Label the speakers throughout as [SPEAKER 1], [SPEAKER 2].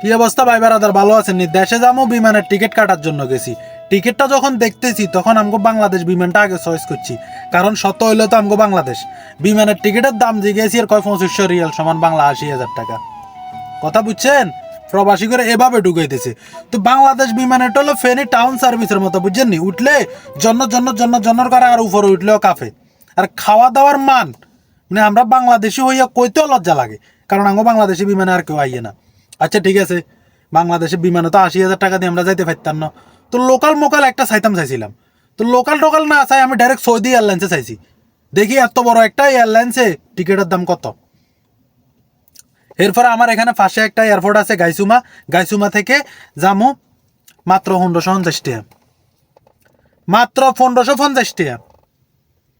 [SPEAKER 1] কি অবস্থা ভাই বেড়াদার ভালো আছেন? দেশে যাব বিমানের টিকিট কাটার জন্য গেছি। টিকিটটা যখন দেখতেছি, তখন আমগো বাংলাদেশ বিমানটা আগে চয়েস করছি। কারণ সত্য হইলে তো আমগো বাংলাদেশ। বিমানের টিকিটের দাম জিগেছি আর কয় পঁচিশশো রিয়াল সমান বাংলা আশি হাজার টাকা। কথা বুঝছেন? প্রবাসী করে এভাবে ঢুকাইতেছে। তো বাংলাদেশ বিমানের হলো ফেনি টাউন সার্ভিসের মতো, বুঝছেন নি? উঠলে জন্য জন্য জন্য জন্নর করে আর উপরে উঠলেও কাফে। আর খাওয়া দাওয়ার মান মানে আমরা বাংলাদেশি হইয়া কইতেও লজ্জা লাগে। কারণ আমরা বাংলাদেশি বিমানে আর কেউ আইয়ে না। আচ্ছা ঠিক আছে। বাংলাদেশে বিমানে তো আশি হাজার টাকা দিয়ে আমরা যাইতে পারতাম না। তো লোকাল মোকাল একটা চাইতাম, চাইছিলাম। তো লোকাল টোকাল না চাই, আমি ডাইরেক্ট সৌদি এয়ারলাইন্সে চাইছি। দেখি এত বড় একটা এয়ারলাইন্সে টিকিটের দাম কত। এরপর আমার এখানে পাশে একটা এয়ারপোর্ট আছে, গাইসুমা। গাইসুমা থেকে যামু মাত্র পনেরোশো পঞ্চাশ টাকা। মাত্র পনেরোশো পঞ্চাশ টাকা।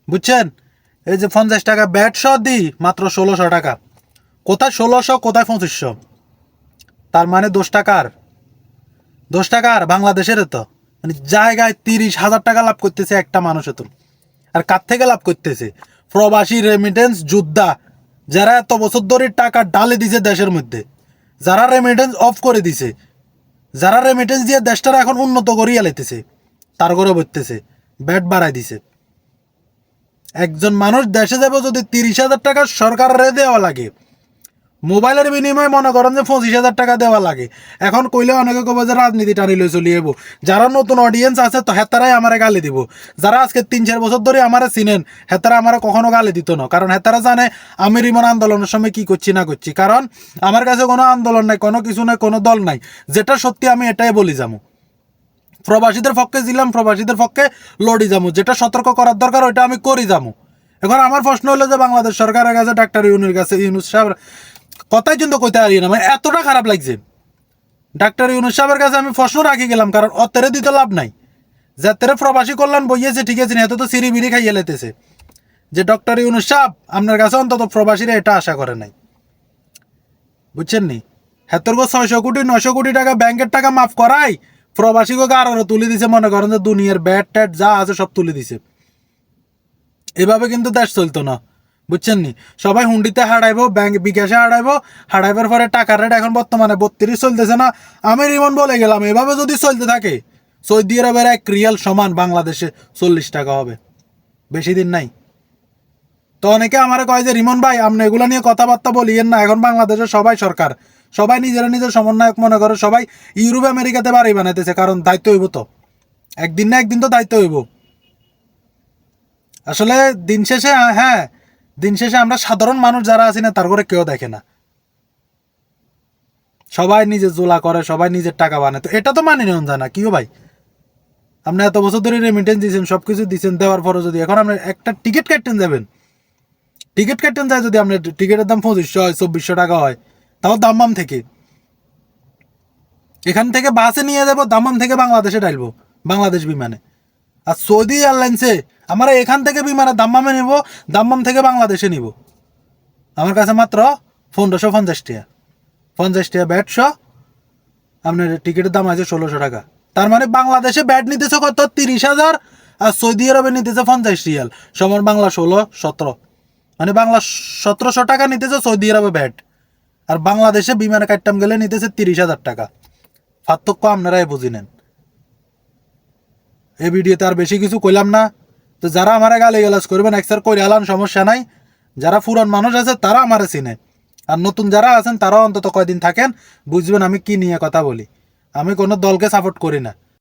[SPEAKER 1] বুঝছেন? এই যে পঞ্চাশ টাকা ব্যাট সহ দিই, মাত্র ষোলোশো টাকা। কোথায় ষোলোশো, কোথায় পঁচিশশো? তার মানে দশ টাকার দশ টাকার বাংলাদেশের তো। মানে জায়গায় তিরিশ হাজার টাকা লাভ করতেছে একটা মানুষ তো। আর কার থেকে লাভ করতেছে? প্রবাসী রেমিটেন্স যোদ্ধা, যারা এত বছর ধরে টাকা ডালে দিছে দেশের মধ্যে। যারা রেমিটেন্স অফ করে দিছে। যারা রেমিটেন্স দিয়ে দেশটার এখন উন্নত করিয়া লেতেছে তার করে বলতেছে ব্যাট বাড়াই দিছে। একজন মানুষ দেশে যাবে যদি তিরিশ হাজার টাকা সরকারের দেওয়া লাগে মোবাইলের বিনিময়ে মনে করেন যে পঁচিশ হাজার টাকা দেওয়া লাগে। এখন কইলে অনেকে কবে যে রাজনীতি টানি লই চলি যাব যারা নতুন অডিয়েন্স আছে তো হেতারাই আমারে গালি দিব। যারা আজকে তিন চার বছর ধরে আমারে চিনেন, হেতারা আমার কখনো গালি দিত না। কারণ হেতারা জানে আমি রিমন আন্দোলনের সময় কি করছি না করছি। কারণ আমার কাছে কোনো আন্দোলন নাই, কোনো কিছু নাই, কোনো দল নাই। যেটা সত্যি আমি এটাই বলি যাব। প্রবাসীদের পক্ষে ছিলাম প্রবাসীদের পক্ষে লড়ি যাব। যেটা সতর্ক করার দরকার, ওইটা আমি করি যাব। এখন আমার প্রশ্ন হলো যে বাংলাদেশ সরকারের কাছে ডাক্তার ইউনির কাছে, ইউনুস সাহেব কথাই কিন্তু কইতে পারি না মানে এতটা খারাপ লাগছে। ডাক্তার ইউনুস সাহেবের কাছে আমি প্রশ্ন রাখি গেলাম, কারণ অতেরে দিতে লাভ নাই। যাতেরে প্রবাসী কল্যাণ বইয়েছে, ঠিক আছে, এত তো সিঁড়ি বিড়ি খাইয়ে লেতেছে। যে ডক্টর ইউনুস সাহেব, আপনার কাছে অন্তত প্রবাসীরা এটা আশা করে নাই। বুঝছেন নি? হেতর গো ছয়শো কোটি নশো কোটি টাকা ব্যাংকের টাকা মাফ করাই প্রবাসীকে আরও তুলে দিছে, মনে করেন যে দুনিয়ার ব্যাট ট্যাট যা আছে সব তুলে দিছে। এভাবে কিন্তু দেশ চলতো না। বুঝছেন নি সবাই হুন্ডিতে হারাইবো ব্যাংক বিকাশে হারাইবো হারাইবার পরে টাকার রেট এখন বর্তমানে বত্রিশ চলতেছে না। আমি রিমন বলে গেলাম, এভাবে যদি চলতে থাকে, সৌদি আরবের এক রিয়াল সমান বাংলাদেশে চল্লিশ টাকা হবে। বেশি দিন নাই। তো অনেকে আমার কয় যে, রিমন ভাই, আপনি এগুলো নিয়ে কথাবার্তা বলিয়েন না, এখন বাংলাদেশে সবাই সরকার। সবাই নিজেরা নিজের সমন্বয়ক মনে করে, সবাই ইউরোপ, আমেরিকাতে বাড়ি বানাইতেছে, কারণ দায়িত্ব হইব তো। একদিন না একদিন তো দায়িত্ব হইব। আসলে দিন শেষে হ্যাঁ দিন শেষে আমরা সাধারণ মানুষ যারা আছি না, তার করে কেউ দেখে না। সবাই নিজে জোলা করে, সবাই নিজের টাকা বানায়। তো এটা তো মানি নেওয়া যায় না কিও ভাই? আপনি এত বছর ধরে রেমিটেন্স দিয়েছেন সব কিছু দিচ্ছেন দেওয়ার পরে যদি এখন আপনি একটা টিকিট কাটতেন যাবেন। টিকিট কাটতেন যায় যদি আপনার টিকিটের দাম পঁচিশশো হয়, চব্বিশশো টাকা হয়, তাও দাম্মাম থেকে। এখান থেকে বাসে নিয়ে যাব, দাম্মাম থেকে বাংলাদেশে ডালবো বাংলাদেশ বিমানে। আর সৌদি এয়ারলাইন্সে আমরা এখান থেকে বিমানে দাম্মামে নিব, দাম্মাম থেকে বাংলাদেশে নিব। আমার কাছে মাত্র পনেরোশো পঞ্চাশ টাকা। পঞ্চাশ টাকা ব্যাটশো আপনার টিকিটের দাম আছে ষোলোশো টাকা। তার মানে বাংলাদেশে ব্যাট নিতেছে কত? তিরিশ হাজার, আর সৌদি আরবে নিতেছে পঞ্চাশ রিয়াল। সমান বাংলা ষোলো, সতেরো। মানে বাংলা সতেরোশো টাকা নিতেছে সৌদি আরবে ব্যাট। আর বাংলাদেশে বিমানে কাটতাম গেলে নিতেছে তিরিশ হাজার টাকা। পার্থক্য আপনারাই বুঝি নেন। এই ভিডিওতে আর বেশি কিছু কইলাম না। তো যারা আমার গালি গালাজ করবেন একসার করে আলান সমস্যা নাই। যারা পুরান মানুষ আছে, তারা আমার চিনে। আর নতুন যারা আছেন, তারাও অন্তত কয়দিন থাকেন, বুঝবেন আমি কি নিয়ে কথা বলি। আমি কোনো দলকে সাপোর্ট করি না।